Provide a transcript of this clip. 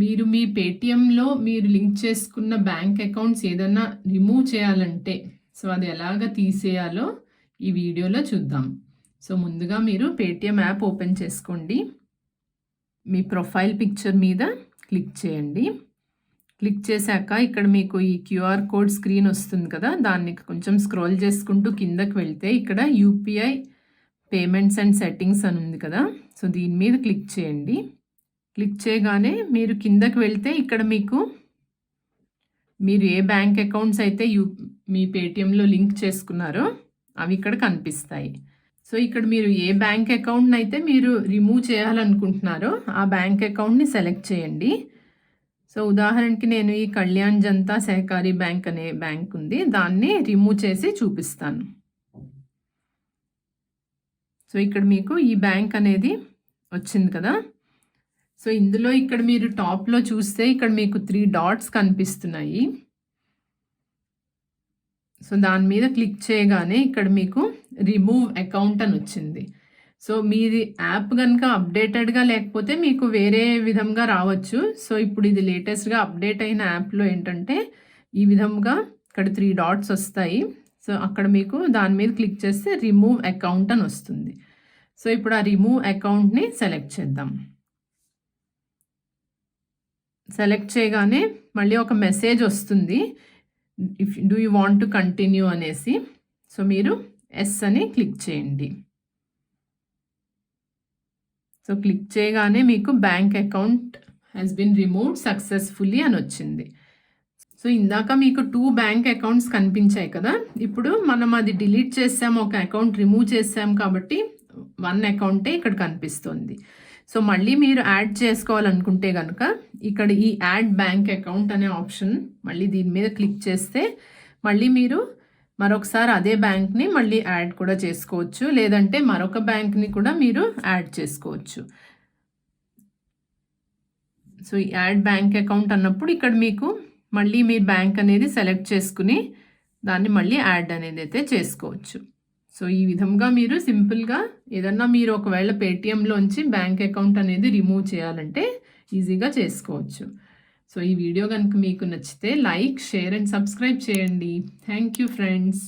మీరు మీ పేటిఎంలో మీరు లింక్ చేసుకున్న బ్యాంక్ అకౌంట్స్ ఏదైనా రిమూవ్ చేయాలంటే సో అది ఎలాగ తీసేయాలో ఈ వీడియోలో చూద్దాం. సో ముందుగా మీరు పేటిఎం యాప్ ఓపెన్ చేసుకోండి. మీ ప్రొఫైల్ పిక్చర్ మీద క్లిక్ చేయండి. క్లిక్ చేశాక ఇక్కడ మీకు ఈ క్యూఆర్ కోడ్ స్క్రీన్ వస్తుంది కదా దాన్ని కొంచెం స్క్రోల్ చేసుకుంటూ కిందకి వెళ్తే ఇక్కడ యూపీఐ పేమెంట్స్ అండ్ సెట్టింగ్స్ అని ఉంది కదా సో దీని మీద క్లిక్ చేయండి. క్లిక్ చేయగానే మీరు కిందకి వెళ్తే ఇక్కడ మీకు మీరు ఏ బ్యాంక్ అకౌంట్స్ అయితే యూ మీ పేటిఎంలో లింక్ చేసుకున్నారో అవి ఇక్కడ కనిపిస్తాయి. సో ఇక్కడ మీరు ఏ బ్యాంక్ అకౌంట్ని అయితే మీరు రిమూవ్ చేయాలనుకుంటున్నారో ఆ బ్యాంక్ అకౌంట్ని సెలెక్ట్ చేయండి. సో ఉదాహరణకి నేను ఈ కళ్యాణ్ జనతా సహకారీ బ్యాంక్ అనే బ్యాంక్ ఉంది. దాన్ని రిమూవ్ చేసి చూపిస్తాను. సో ఇక్కడ మీకు ఈ బ్యాంక్ అనేది వచ్చింది కదా. సో ఇందులో ఇక్కడ మీరు టాప్లో చూస్తే ఇక్కడ మీకు త్రీ డాట్స్ కనిపిస్తున్నాయి. సో దాని మీద క్లిక్ చేయగానే ఇక్కడ మీకు రిమూవ్ అకౌంట్ అని వచ్చింది. సో మీది యాప్ కనుక అప్డేటెడ్గా లేకపోతే మీకు వేరే విధంగా రావచ్చు. సో ఇప్పుడు ఇది లేటెస్ట్గా అప్డేట్ అయిన యాప్లో ఏంటంటే ఈ విధంగా ఇక్కడ త్రీ డాట్స్ వస్తాయి. సో అక్కడ మీకు దాని మీద క్లిక్ చేస్తే రిమూవ్ అకౌంట్ అని వస్తుంది. సో ఇప్పుడు ఆ రిమూవ్ అకౌంట్ని సెలెక్ట్ చేద్దాం. సెలెక్ట్ చేయగానే మళ్ళీ ఒక మెసేజ్ వస్తుంది. If do you want to continue అనేసి. సో మీరు ఎస్ అని క్లిక్ చేయండి. సో క్లిక్ చేయగానే మీకు bank account has been removed successfully అని వచ్చింది. సో ఇందాక మీకు టూ బ్యాంక్ అకౌంట్స్ కనిపించాయి కదా. ఇప్పుడు మనం అది డిలీట్ చేసాం ఒక అకౌంట్ రిమూవ్ చేసాం కాబట్టి వన్ అకౌంటే ఇక్కడ కనిపిస్తుంది. సో మళ్ళీ మీరు యాడ్ చేసుకోవాలనుకుంటే కనుక ఇక్కడ ఈ యాడ్ బ్యాంక్ అకౌంట్ అనే ఆప్షన్ మళ్ళీ దీని మీద క్లిక్ చేస్తే మళ్ళీ మీరు మరొకసారి అదే బ్యాంక్ని మళ్ళీ యాడ్ కూడా చేసుకోవచ్చు. లేదంటే మరొక బ్యాంక్ని కూడా మీరు యాడ్ చేసుకోవచ్చు. సో ఈ యాడ్ బ్యాంక్ అకౌంట్ అన్నప్పుడు ఇక్కడ మీకు మళ్ళీ మీ బ్యాంక్ అనేది సెలెక్ట్ చేసుకుని దాన్ని మళ్ళీ యాడ్ అనేది అయితే చేసుకోవచ్చు. సో ఈ విధంగా మీరు సింపుల్గా ఏదన్నా మీరు ఒకవేళ పేటిఎంలోంచి బ్యాంక్ అకౌంట్ అనేది రిమూవ్ చేయాలంటే ఈజీగా చేసుకోవచ్చు. సో ఈ వీడియో కనుక మీకు నచ్చితే లైక్ షేర్ అండ్ సబ్స్క్రైబ్ చేయండి. Thank you friends.